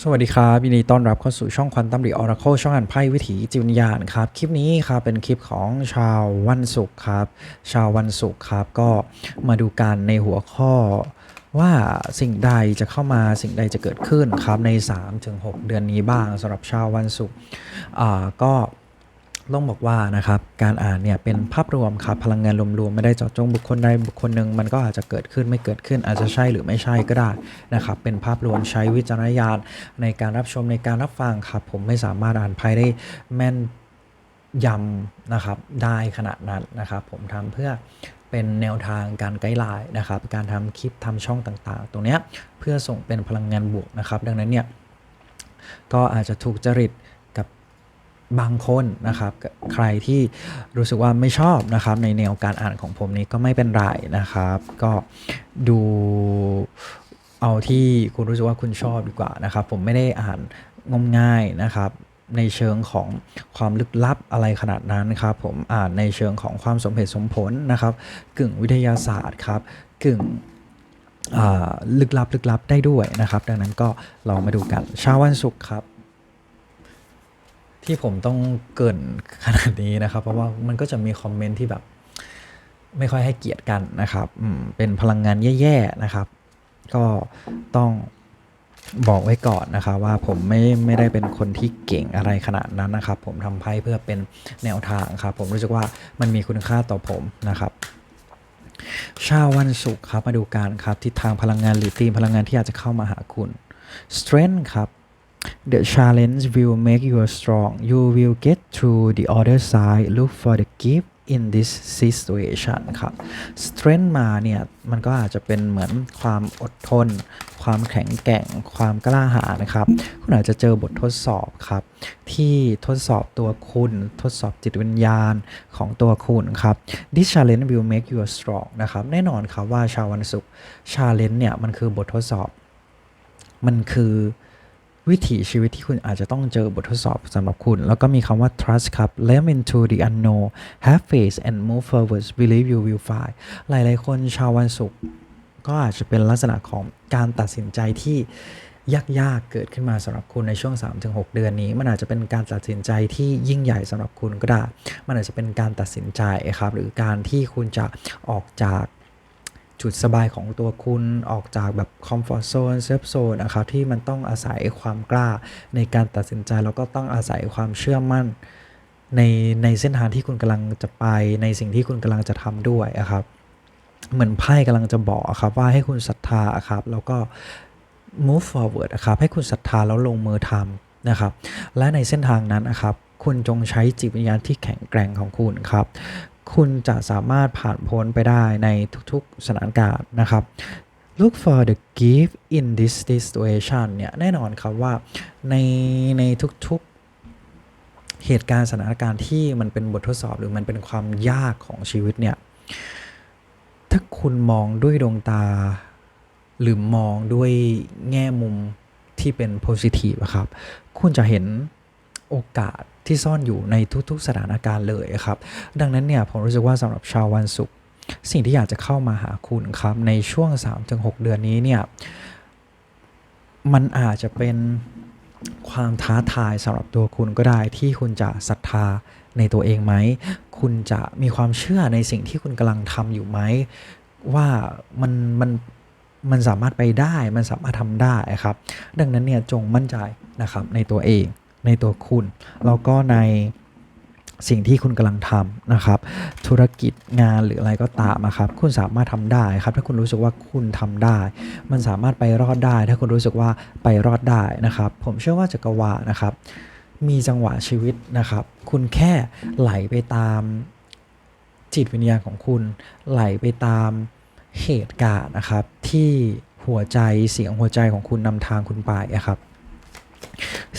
สวัสดีครับยินดีต้อนรับเข้าสู่ช่องควันตัมหรือ Oracle ช่องอ่านไพ่วิถีจิตวิญญาณครับ คลิปนี้ครับเป็นคลิปของชาววันศุกร์ครับ ชาววันศุกร์ครับก็มาดูกันในหัวข้อว่าสิ่งใดจะเข้ามาสิ่งใดจะเกิดขึ้นครับใน 3-6 เดือนนี้บ้างสำหรับชาววันศุกร์อ่าก็ ต้องบอกว่านะครับการอ่านเนี่ยเป็นภาพรวมครับพลังงานรวมๆไม่ได้เจาะจงบุคคลใดบุคคลหนึ่งมันก็อาจจะเกิดขึ้นไม่เกิดขึ้นอาจจะใช่หรือไม่ใช่ก็ได้นะครับเป็นภาพรวมใช้วิจารณญาณในการรับชมในการรับฟังครับผมไม่สามารถอ่านไพ่ได้แม่นยำนะครับได้ขนาดนั้นนะครับผมทำเพื่อเป็นแนวทางการไกด์ไลน์นะครับการทำคลิปทำช่องต่างๆ ตรงเนี้ยเพื่อส่งเป็นพลังงานบวกนะครับ ดังนั้นเนี่ยก็อาจจะถูกจริต บางคนนะครับใครที่รู้สึกว่าไม่ชอบนะครับในแนวการอ่านของผมนี้ก็ไม่เป็นไรนะครับ ก็ดูเอาที่คุณรู้สึกว่าคุณชอบดีกว่านะครับ ผมไม่ได้อ่านงมง่ายนะครับในเชิงของความลึกลับอะไรขนาดนั้นครับผมอ่านในเชิงของความสมเหตุสมผลนะครับ กึ่งวิทยาศาสตร์ครับกึ่งลึกลับลึกลับได้ด้วยนะครับ ดังนั้นก็ลองมาดูกันเช้าวันศุกร์ครับ ที่ผมต้องเกินขนาดนี้นะครับ เพราะว่ามันก็จะมีคอมเมนต์ที่แบบ ไม่ค่อยให้เกียรติกันนะครับเป็นพลังงานแย่ๆนะครับ ก็ต้องบอกไว้ก่อนนะครับว่าผมไม่ไม่ได้เป็นคนที่เก่งอะไรขนาดนั้นนะครับ ผมทำไพ่เพื่อเป็นแนวทางครับ ผมรู้สึกว่ามันมีคุณค่าต่อผมนะครับเช้าวันศุกร์ครับมาดูการครับทิศทางพลังงานหรือธีมพลังงานที่อาจจะเข้ามาหาคุณ strength ครับ the challenge will make you strong you will get to the other side look for the gift in this situation ครับ strength มาเนี่ย มันก็อาจจะเป็นเหมือนความอดทน ความแข็งแกร่ง ความกล้าหาญนะครับ คุณอาจจะเจอบททดสอบครับ ที่ทดสอบตัวคุณ ทดสอบจิตวิญญาณของตัวคุณครับ this challenge will make you strong นะครับ แน่นอนครับว่าชาววันศุกร์ challenge เนี่ย มันคือบททดสอบ มันคือ วิถีชีวิตที่คุณอาจจะต้องเจอบททดสอบสำหรับคุณ แล้วก็มีคำว่า trust ครับ let into the unknown have faith and move forward believe you will fly หลายๆ คนชาววันศุกร์ก็อาจจะเป็นลักษณะของการตัดสินใจที่ยากๆ เกิดขึ้นมาสำหรับคุณในช่วง 3-6 เดือนนี้ มันอาจจะเป็นการตัดสินใจที่ยิ่งใหญ่สำหรับคุณก็ได้ มันอาจจะเป็นการตัดสินใจครับ หรือการที่คุณจะออกจาก จุดสบายของตัวคุณออกจากแบบคอมฟอร์ z โซนเซฟโซนนะครับที่มันต้องอาศัยความกล้าในการตัดสินใจ แล้วก็ต้องอาศัยความเชื่อมั่นในในเส้นทางที่คุณกำลังจะไปในสิ่งที่คุณกำลังจะทำด้วยอะครับเหมือนไพ่กำลังจะบอกอะครับว่าให้คุณศรัทธาครับแล้วก็ move forward นะครับให้คุณศรัทธาแล้วลงมือทำนะครับและในเส้นทางนั้นนะครับคุณจงใช้จิตวิญญาณที่แข็งแกร่งของคุณครับ คุณจะสามารถผ่านพ้นไปได้ในทุกๆสถานการณ์นะครับ look for the gift in this situation เนี่ยแน่นอนครับว่าในในทุกๆเหตุการณ์สถานการณ์ที่มันเป็นบททดสอบหรือมันเป็นความยากของชีวิตเนี่ยถ้าคุณมองด้วยดวงตา หรือมองด้วยแง่มุมที่เป็น positive อะครับ คุณจะเห็นโอกาส ที่ซ่อนอยู่ในทุกๆสถานการณ์เลยครับ ดังนั้นเนี่ยผมรู้สึกว่าสำหรับชาววันศุกร์สิ่งที่อยากจะเข้ามาหาคุณครับในช่วง 3-6 เดือนนี้เนี่ยมันอาจจะเป็นความท้าทายสำหรับตัวคุณก็ได้ที่คุณจะศรัทธาในตัวเองไหม คุณจะมีความเชื่อในสิ่งที่คุณกำลังทำอยู่ไหม ว่ามันมันมันสามารถไปได้มันสามารถทำได้ครับ ดังนั้นเนี่ยจงมั่นใจนะครับในตัวเอง ในตัวคุณ แล้วก็ในสิ่งที่คุณกำลังทำนะครับ ธุรกิจงานหรืออะไรก็ตามนะครับ คุณสามารถทำได้ครับ ถ้าคุณรู้สึกว่าคุณทำได้ มันสามารถไปรอดได้ ถ้าคุณรู้สึกว่าไปรอดได้นะครับ ผมเชื่อว่าจักรวาลนะครับ มีจังหวะชีวิตนะครับ คุณแค่ไหลไปตามจิตวิญญาณของคุณ ไหลไปตามเหตุการณ์นะครับ ที่หัวใจเสียงหัวใจของคุณนำทางคุณไปอะครับ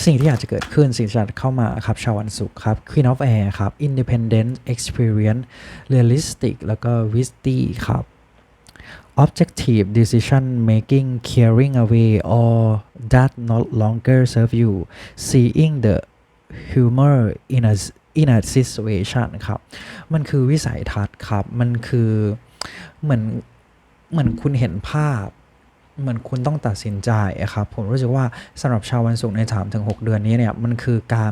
สิ่งที่อยาจจะเกิดขึ้นสิ่งที่อาจะเข้ามาครับชาววันศุกร์ครับ Queen of Air ครับ Independent Experience Realistic แล้วก็ Wisdom ครับ Objective Decision Making Caring Away all that no longer serve you Seeing the humor in a in a situation ครับ มันคือวิสัยทัศน์ครับ มันคือเหมือนเหมือนคุณเห็นภาพ เหมือนคุณต้องตัดสินใจอะครับ ผมรู้สึกว่าสำหรับชาววันศุกร์ใน3ถึง6เดือนนี้เนี่ยมันคือการ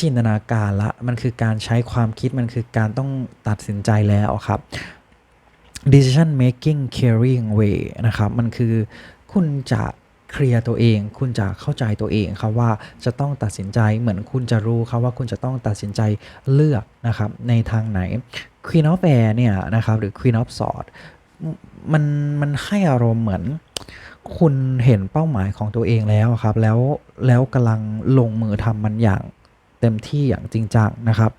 จินตนาการละ มันคือการใช้ความคิดมันคือการต้องตัดสินใจแล้วครับ decision making carrying way นะครับ มันคือคุณจะเคลียร์ตัวเอง คุณจะเข้าใจตัวเองครับว่าจะต้องตัดสินใจเหมือนคุณจะรู้ครับว่าคุณจะต้องตัดสินใจเลือกนะครับในทางไหน Queen of Air เนี่ยนะครับหรือ Queen of Swords มันมันให้อารมณ์เหมือน คุณเห็นเป้าหมายของตัวเองแล้วครับ แล้วแล้วกำลังลงมือทำมันอย่างเต็มที่อย่างจริงจังนะครับ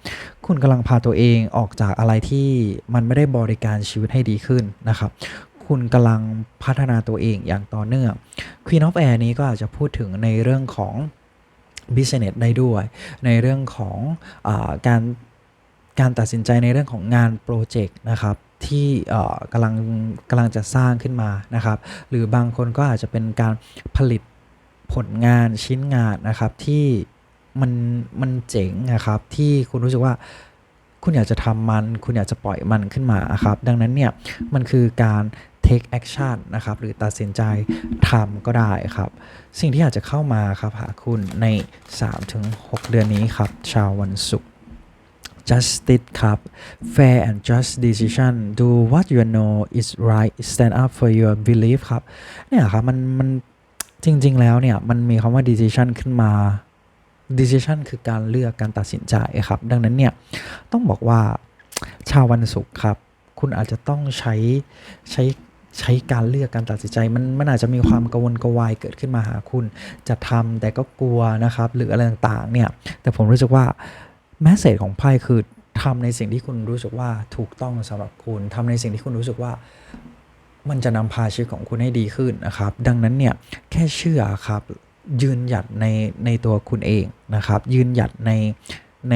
คุณกำลังพาตัวเองออกจากอะไรที่มันไม่ได้บริการชีวิตให้ดีขึ้นนะครับ คุณกำลังพัฒนาตัวเองอย่างต่อเนื่อง Queen of Air นี้ก็อาจจะพูดถึงในเรื่องของ business ได้ด้วย ในเรื่องของอการการตัดสินใจในเรื่องของงานโปรเจกต์นะครับ ที่กำลังกำลังจะสร้างขึ้นมานะครับ หรือบางคนก็อาจจะเป็นการผลิตผลงานชิ้นงานนะครับที่มันมันเจ๋งนะครับ ที่คุณรู้สึกว่าคุณอยากจะทำมัน คุณอยากจะปล่อยมันขึ้นมาครับ ดังนั้นเนี่ยมันคือการ take action นะครับ หรือตัดสินใจทำก็ได้ครับ สิ่งที่อาจจะเข้ามาครับหาคุณใน 3-6 เดือนนี้ครับ ชาววันศุกร์ justice ครับ fair and just decision do what you know is right stand up for your belief ครับเนี่ยครับมันมันจริง ๆ แล้วเนี่ยมันมีคำว่า decision ขึ้นมา decision คือการเลือกการตัดสินใจครับ ดังนั้นเนี่ยต้องบอกว่าชาววันศุกร์ครับ คุณอาจจะต้องใช้ใช้ใช้การเลือกการตัดสินใจ มันมันอาจจะมีความกังวลกวายเกิดขึ้นมาหาคุณ จะทำแต่ก็กลัวนะครับ หรืออะไรต่างๆเนี่ยแต่ผมรู้สึกว่า แมสเซจของไพ่คือทำในสิ่งที่คุณรู้สึกว่าถูกต้องสำหรับคุณทำในสิ่งที่คุณรู้สึกว่ามันจะนำพาชีวิตของคุณให้ดีขึ้นนะครับ ดังนั้นเนี่ยแค่เชื่อครับ ยืนหยัดในในตัวคุณเองนะครับ ยืนหยัดในใน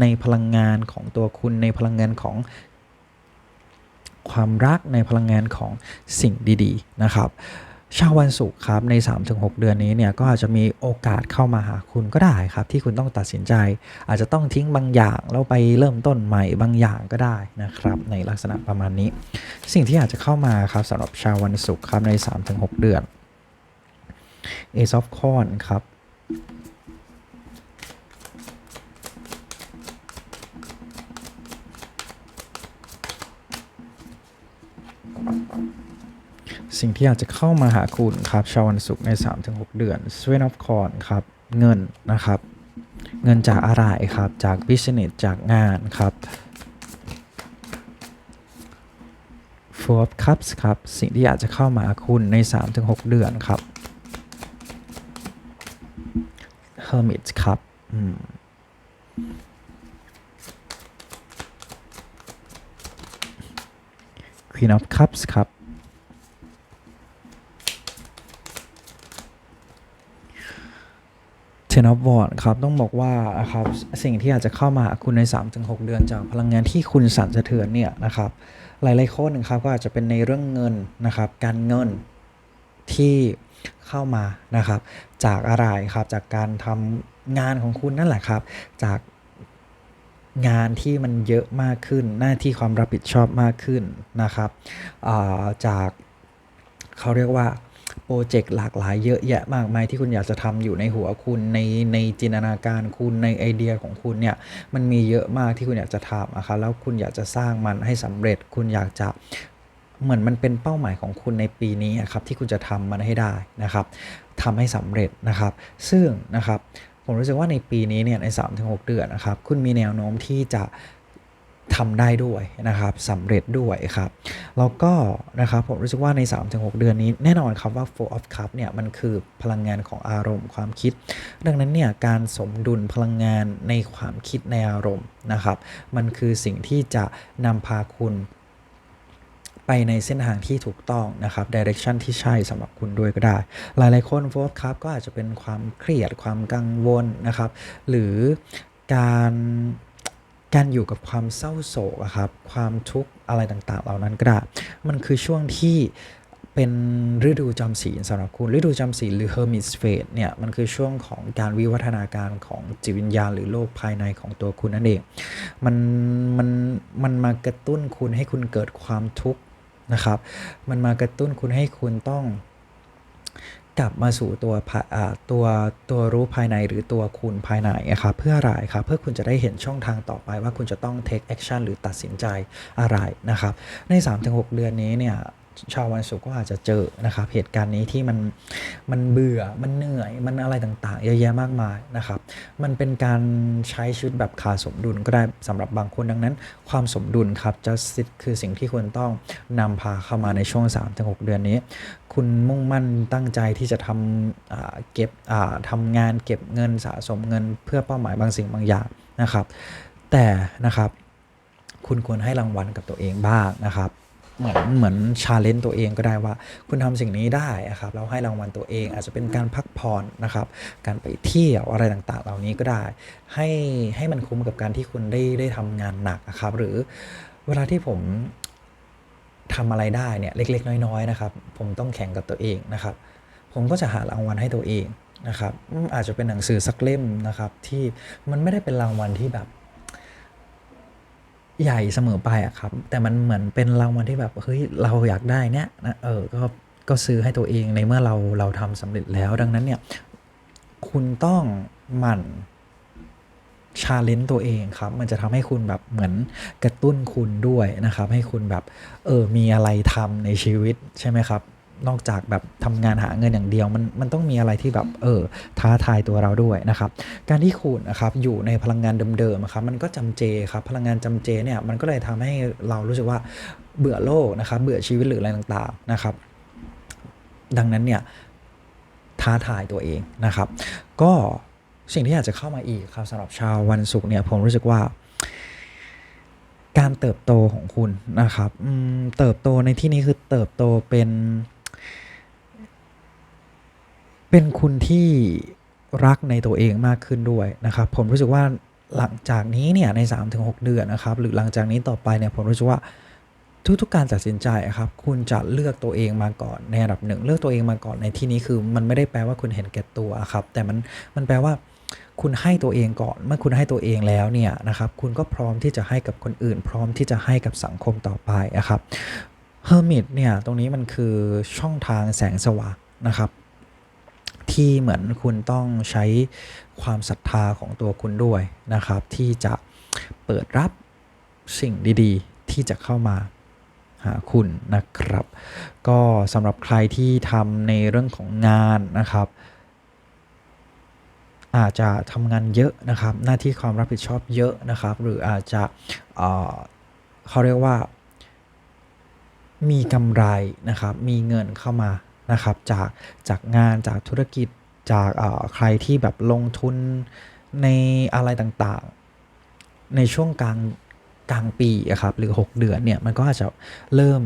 ในพลังงานของตัวคุณในพลังงานของความรักในพลังงานของสิ่งดี ๆ นะครับ ชาววันศุกร์ครับใน 3-6 เดือนนี้เนี่ยก็อาจจะมีโอกาสเข้ามาหาคุณก็ได้ครับ ที่คุณต้องตัดสินใจ อาจจะต้องทิ้งบางอย่างแล้วไปเริ่มต้นใหม่บางอย่างก็ได้นะครับ ในลักษณะประมาณนี้ สิ่งที่อาจจะเข้ามาครับสำหรับชาววันศุกร์ครับใน 3-6 เดือน Ace of c o n ครับ สิ่งที่อาจจะเข้ามาหาคุณครับชาววันศุกร์ใน 3-6 เดือน s w e n of c o r n ครับ เงินนะครับ เงินจากอะไรครับ จาก business จากงานครับ Four of Cups ครับ สิ่งที่อาจจะเข้ามาหาคุณใน 3-6 เดือนครับ Hermit ครับอืม Queen of Cups ครับ Ten of Wands ครับต้องบอกว่าครับสิ่งที่อาจจะเข้ามาคุณใน 3-6 เดือนจากพลังงานที่คุณสั่นสะเทือนเนี่ยนะครับหลายๆคนครับก็อาจจะเป็นในเรื่องเงินนะครับการเงินที่เข้ามานะครับ จากอะไรครับจากการทำงานของคุณนั่นแหละครับ จากงานที่มันเยอะมากขึ้น หน้าที่ความรับผิดชอบมากขึ้นนะครับาจากเขาเรียกว่า โปรเจกต์หลากหลายเยอะแยะมากมายที่คุณอยากจะทำอยู่ในหัวคุณในในจินตนาการคุณในไอเดียของคุณเนี่ยมันมีเยอะมากที่คุณอยากจะทำอะครับแล้วคุณอยากจะสร้างมันให้สำเร็จ คุณอยากจะเหมือนมันเป็นเป้าหมายของคุณในปีนี้ครับที่คุณจะทำมันให้ได้นะครับทำให้สำเร็จนะครับ ซึ่งนะครับผมรู้สึกว่าในปีนี้เนี่ยใน 3-6 เดือนนะครับ คุณมีแนวโน้มที่จะ ทำได้ด้วยนะครับสำเร็จด้วยครับ แล้วก็นะครับผมรู้สึกว่าใน 3-6 เดือนนี้แน่นอนครับว่า Four of Cup เนี่ยมันคือพลังงานของอารมณ์ความคิด ดังนั้นเนี่ยการสมดุลพลังงานในความคิดในอารมณ์นะครับมันคือสิ่งที่จะนำพาคุณไปในเส้นทางที่ถูกต้องนะครับดิเรกชันที่ใช่สำหรับคุณด้วยก็ได้ หลายๆคนโฟร์ครับก็อาจจะเป็นความเครียดความกังวลนะครับ หรือการ การอยู่กับความเศร้าโศกครับ ความทุกข์อะไรต่างๆ เหล่านั้นก็ได้มันคือช่วงที่เป็นฤดูจำศีลสำหรับคุณ ฤดูจำศีลหรือ Hermit Phase เนี่ย มันคือช่วงของการวิวัฒนาการของจิตวิญญาณหรือโลกภายในของตัวคุณนั่นเอง มัน มัน มันมากระตุ้นคุณให้คุณเกิดความทุกข์นะครับ มันมากระตุ้นคุณให้คุณต้อง กลับมาสู่ตัวผ่าตัวตัวรู้ภายในหรือตัวคุณภายในนะครับเพื่ออะไรครับเพื่อคุณจะได้เห็นช่องทางต่อไปว่าคุณจะต้อง take action หรือตัดสินใจอะไรนะครับใน 3-6 เดือนนี้เนี่ย ชาววันศุกร์ก็อาจจะเจอนะครับเหตุการณ์นี้ที่มันมันเบื่อมันเหนื่อยมันอะไรต่างๆ เยอะแยะมากมายนะครับ มันเป็นการใช้ชีวิตแบบขาดสมดุลก็ได้สำหรับบางคนดังนั้น ความสมดุลครับจะสิทธิ์คือสิ่งที่ควรต้องนำพาเข้ามาในช่วง3-6เดือนนี้ คุณมุ่งมั่นตั้งใจที่จะทำเก็บทำงานเก็บเงินสะสมเงิน เพื่อเป้าหมายบางสิ่งบางอย่างนะครับ แต่นะครับคุณควรให้รางวัลกับตัวเองบ้างนะครับ เหมือนเหมือนชาเลนจ์ตัวเองก็ได้ว่า คุณทำสิ่งนี้ได้ครับเราให้รางวัลตัวเองอาจจะเป็นการพักผ่อนนะครับ การไปเที่ยวอะไรต่างๆ เหล่านี้ก็ได้ ให้ให้มันคุ้มกับการที่คุณได้ได้ทำงานหนักนะครับ หรือเวลาที่ผมทำอะไรได้เนี่ยเล็ก ๆ น้อย ๆ นะครับ ผมต้องแข่งกับตัวเองนะครับ ผมก็จะหารางวัลให้ตัวเองนะครับ อาจจะเป็นหนังสือสักเล่มนะครับ ที่มันไม่ได้เป็นรางวัลที่แบบ ใหญ่เสมอไปอะครับ แต่มันเหมือนเป็นรางวัลที่แบบเฮ้ยเราอยากได้เนี่ยนะเออก็ก็ซื้อให้ตัวเองในเมื่อเราเราทำสำเร็จแล้ว ดังนั้นเนี่ยคุณต้องหมั่นชาเลนจ์ตัวเองครับ มันจะทำให้คุณแบบเหมือนกระตุ้นคุณด้วยนะครับ ให้คุณแบบ เออ มีอะไรทำในชีวิตใช่ไหมครับ นอกจากแบบทำงานหาเงินอย่างเดียว มันมันต้องมีอะไรที่แบบเออท้าทายตัวเราด้วยนะครับ การที่คุณนะครับอยู่ในพลังงานเดิมๆครับมันก็จำเจครับพลังงานจำเจเนี่ยมันก็เลยทำให้เรารู้สึกว่าเบื่อโลกนะครับ เบื่อชีวิตหรืออะไรต่างๆนะครับ ดังนั้นเนี่ยท้าทายตัวเองนะครับ ก็สิ่งที่อยากจะเข้ามาอีกครับสำหรับชาววันศุกร์เนี่ยผมรู้สึกว่า การเติบโตของคุณนะครับเติบโตในที่นี้คือเติบโตเป็น เป็นคุณที่รักในตัวเองมากขึ้นด้วยนะครับ ผมรู้สึกว่าหลังจากนี้เนี่ยใน 3-6 เดือนนะครับ หรือหลังจากนี้ต่อไปเนี่ยผมรู้สึกว่าทุกๆการตัดสินใจครับ คุณจะเลือกตัวเองมาก่อนในอันดับหนึ่ง เลือกตัวเองมาก่อนในที่นี้คือ มันไม่ได้แปลว่าคุณเห็นแก่ตัวครับ แต่มันมันแปลว่า คุณให้ตัวเองก่อน เมื่อคุณให้ตัวเองแล้วเนี่ยนะครับ คุณก็พร้อมที่จะให้กับคนอื่น พร้อมที่จะให้กับสังคมต่อไปอะครับเฮอร์มิตเนี่ยตรงนี้มันคือช่องทางแสงสว่างนะครับ ที่เหมือนคุณต้องใช้ความศรัทธาของตัวคุณด้วยนะครับ ที่จะเปิดรับสิ่งดีๆ ที่จะเข้ามาหาคุณนะครับ ก็สำหรับใครที่ทำในเรื่องของงานนะครับอาจจะทำงานเยอะนะครับ หน้าที่ความรับผิดชอบเยอะนะครับ หรืออาจจะเเขาเรียกว่า มีกำไรนะครับ มีเงินเข้ามา นะครับจากจากงานจากธุรกิจจากเอ่อใครที่แบบลงทุนในอะไรต่างๆ ในช่วงกลางกลางปีอะครับหรือ 6 เดือนเนี่ยมันก็อาจจะเริ่ม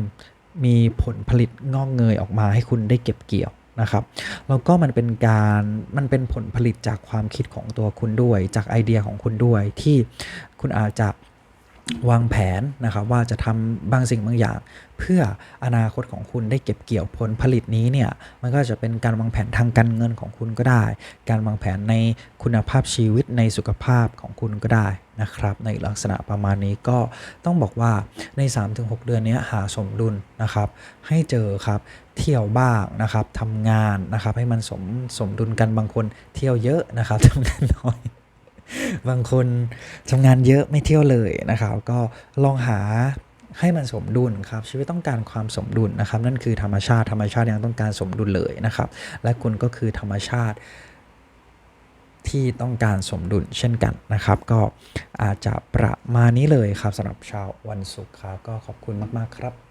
มีผลผลิตงอกเงยออกมาให้คุณได้เก็บเกี่ยวนะครับแล้วก็มันเป็นการมันเป็นผลผลิตจากความคิดของตัวคุณด้วย จากไอเดียของคุณด้วยที่คุณอาจจะ วางแผนนะครับว่าจะทำบางสิ่งบางอย่าง เพื่ออนาคตของคุณได้เก็บเกี่ยวผลผลิตนี้เนี่ยมันก็จะเป็นการวางแผนทางการเงินของคุณก็ได้ การวางแผนในคุณภาพชีวิตในสุขภาพของคุณก็ได้นะครับ ในลักษณะประมาณนี้ก็ต้องบอกว่าใน 3-6 เดือนนี้หาสมดุลนะครับ ให้เจอครับเที่ยวบ้างนะครับทำงานนะครับ ให้มันสมสมดุลกันบางคนเที่ยวเยอะนะครับทำงานน้อย บางคนทำงานเยอะไม่เที่ยวเลยนะครับ ก็ลองหาให้มันสมดุลครับ ชีวิตต้องการความสมดุลนะครับ นั่นคือธรรมชาติธรรมชาติยังต้องการสมดุลเลยนะครับ และคุณก็คือธรรมชาติที่ต้องการสมดุลเช่นกันนะครับ ก็อาจจะประมาณนี้เลยครับสำหรับชาววันศุกร์ครับก็ขอบคุณมาก ๆ ครับ